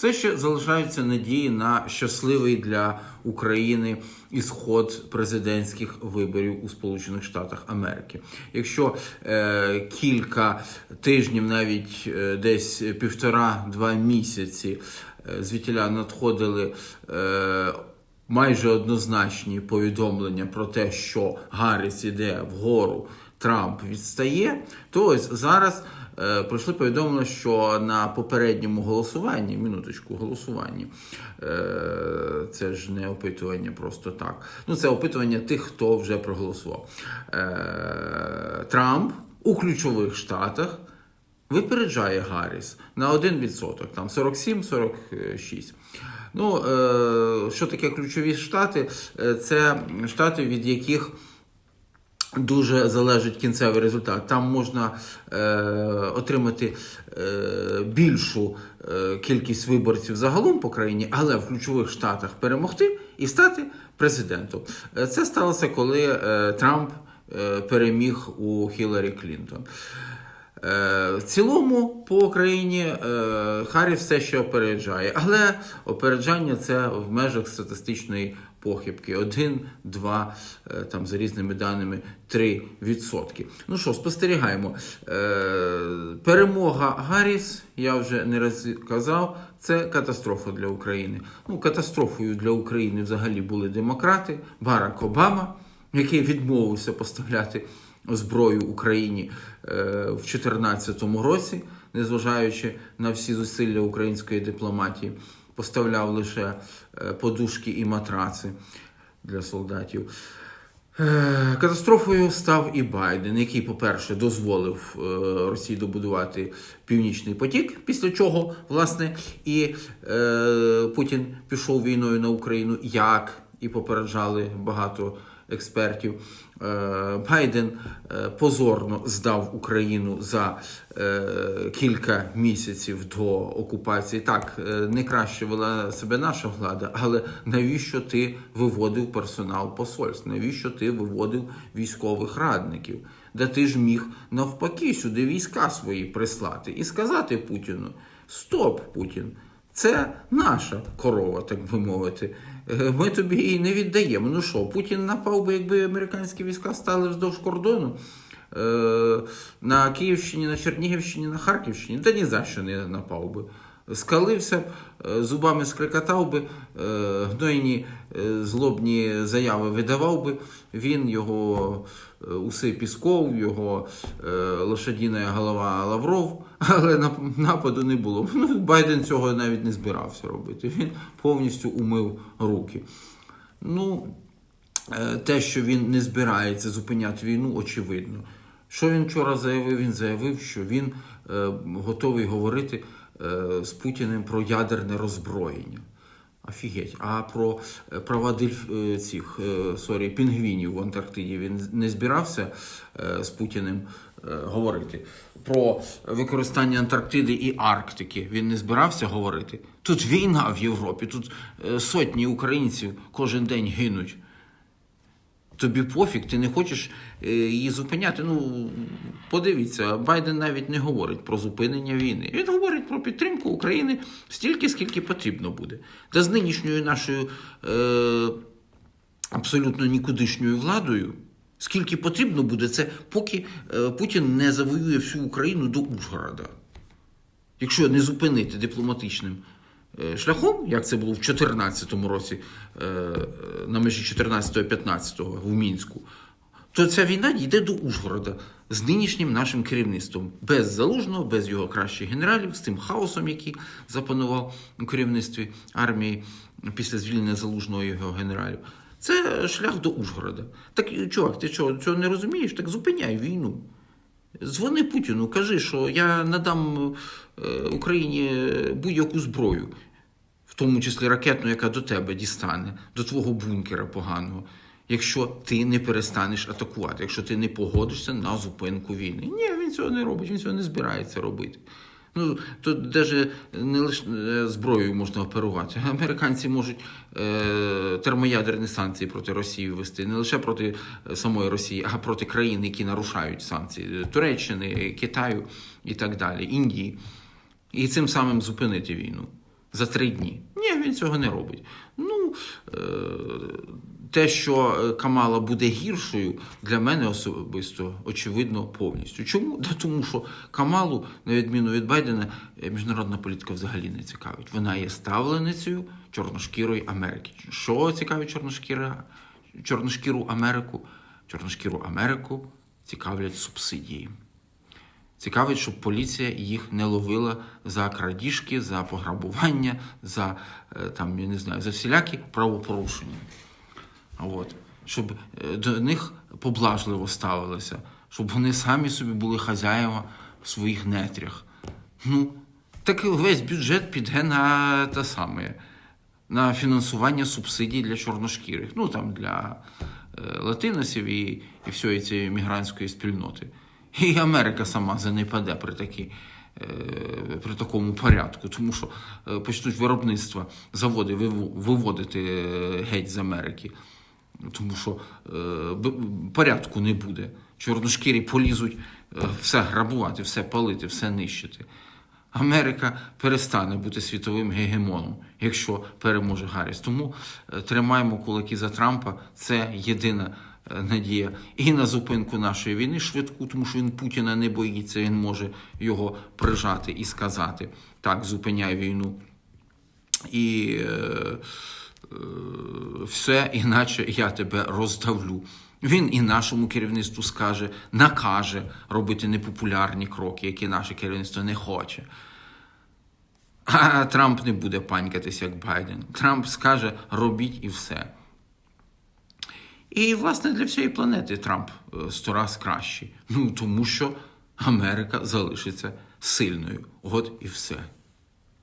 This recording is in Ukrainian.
Все ще залишаються надії на щасливий для України ісход президентських виборів у Сполучених Штатах Америки. Якщо е, кілька тижнів, навіть е, десь півтора-два місяці е, звідтіля надходили. Е, майже однозначні повідомлення про те, що Гарріс іде вгору, Трамп відстає, то ось зараз е, прийшли повідомлення, що на попередньому голосуванні, минуточку голосуванні, е, це ж не опитування просто так. Ну, це опитування тих, хто вже проголосував. Е, Трамп у ключових штатах випереджає Гарріс на 1%, там 47-46. Ну, е, що таке ключові штати? Е, Це штати, від яких дуже залежить кінцевий результат. Там можна е, отримати е, більшу е, кількість виборців загалом по країні, але в ключових штатах перемогти і стати президентом. Е, Це сталося, коли е, Трамп е, переміг у Хіларі Клінтон. Е, В цілому по Україні е, все ще опереджає, але опереджання це в межах статистичної похибки. 1, 2, е, там за різними даними 3 відсотки. Ну що, спостерігаємо. Перемога Гарріс, я вже не раз казав, це катастрофа для України. Ну, катастрофою для України взагалі були демократи, Барак Обама, який відмовився поставляти зброю Україні е, в 2014 році, незважаючи на всі зусилля української дипломатії, поставляв лише е, подушки і матраци для солдатів. Е, Катастрофою став і Байден, який, по-перше, дозволив Росії добудувати Північний потік, після чого, власне, і е, Путін пішов війною на Україну, як і попереджали багато експертів. Е, Байден е, позорно здав Україну за е, кілька місяців до окупації. Так, не краще вела себе наша влада, але навіщо ти виводив персонал посольств? Навіщо ти виводив військових радників? Да ти ж міг навпаки сюди війська свої прислати і сказати Путіну: Стоп, Путін! Це наша корова, так би мовити. Е, Ми тобі її не віддаємо. Ну що, Путін напав би, якби американські війська стали вздовж кордону е, на Київщині, на Чернігівщині, на Харківщині, та ні за що не напав би. Скалився б, е, зубами скрикотав би, е, гнойні е, злобні заяви видавав би, він його уси Пісков, його лошадіна голова Лавров, але нападу не було. Ну, Байден цього навіть не збирався робити. Він повністю умив руки. Ну, те, що він не збирається зупиняти війну, очевидно. Що він вчора заявив? Він заявив, що він е, готовий говорити з Путіним про ядерне роззброєння. Офігеть. А про е, права дельф... е, цих е, сорі, пінгвінів в Антарктиді він не збирався е, з Путіним е, говорити. Про використання Антарктиди і Арктики він не збирався говорити. Тут війна в Європі, тут е, сотні українців кожен день гинуть. Тобі пофіг, ти не хочеш е, її зупиняти. Ну, подивіться, Байден навіть не говорить про зупинення війни. Він говорить про підтримку України стільки, скільки потрібно буде. Та з нинішньою нашою е, абсолютно нікудишньою владою, скільки потрібно буде, це поки е, Путін не завоює всю Україну до Ужгорода. Якщо не зупинити дипломатичним шляхом, як це було в 2014 році е, е, на межі 14-15 в Мінську, то ця війна дійде до Ужгорода з нинішнім нашим керівництвом, без залужного, без його кращих генералів, з тим хаосом, який запанував у керівництві армії після звільнення залужного його генералів. Це шлях до Ужгорода. Так, чувак, ти що, цього не розумієш? Так зупиняй війну. Дзвони Путіну, кажи, що я надам е, Україні будь-яку зброю, в тому числі ракетну, яка до тебе дістане, до твого бункера поганого, якщо ти не перестанеш атакувати, якщо ти не погодишся на зупинку війни. Ні, він цього не робить, він цього не збирається робити. Ну, тут навіть не лише е, зброєю можна оперувати. Американці можуть е, термоядерні санкції проти Росії ввести не лише проти е, самої Росії, а проти країн, які нарушають санкції Туреччини, Китаю і так далі, Індії. І цим самим зупинити війну. за три дні. Ні, він цього не робить. Ну, е, те, що е, Камала буде гіршою, для мене особисто очевидно повністю. Чому? Да тому що Камалу, на відміну від Байдена, е, міжнародна політика взагалі не цікавить. Вона є ставленицею чорношкірої Америки. Що цікавить чорношкіра, чорношкіру Америку? Чорношкіру Америку цікавлять субсидії. Цікавить, щоб поліція їх не ловила за крадіжки, за пограбування, за е, там, я не знаю, за всілякі правопорушення. От. Щоб е, до них поблажливо ставилися, щоб вони самі собі були хазяєва в своїх нетрях. Ну, так весь бюджет піде на те саме, на фінансування субсидій для чорношкірих, ну там для е, латиносів і, і всієї цієї мігрантської спільноти. І Америка сама занепаде при такій. е, При такому порядку, тому що почнуть виробництва, заводи виводити геть з Америки, тому що е, порядку не буде. Чорношкірі полізуть е, все грабувати, все палити, все нищити. Америка перестане бути світовим гегемоном, якщо переможе Гарріс. Тому е, тримаємо кулаки за Трампа. Це єдина е, надія і на зупинку нашої війни швидку, тому що він Путіна не боїться, він може його прижати і сказати: так, зупиняй війну. І е, е, все, іначе я тебе роздавлю. Він і нашому керівництву скаже, накаже робити непопулярні кроки, які наше керівництво не хоче. А Трамп не буде панькатись, як Байден. Трамп скаже робіть і все. І, власне, для всієї планети Трамп е, сто раз кращий. Ну, тому що Америка залишиться сильною. От і все.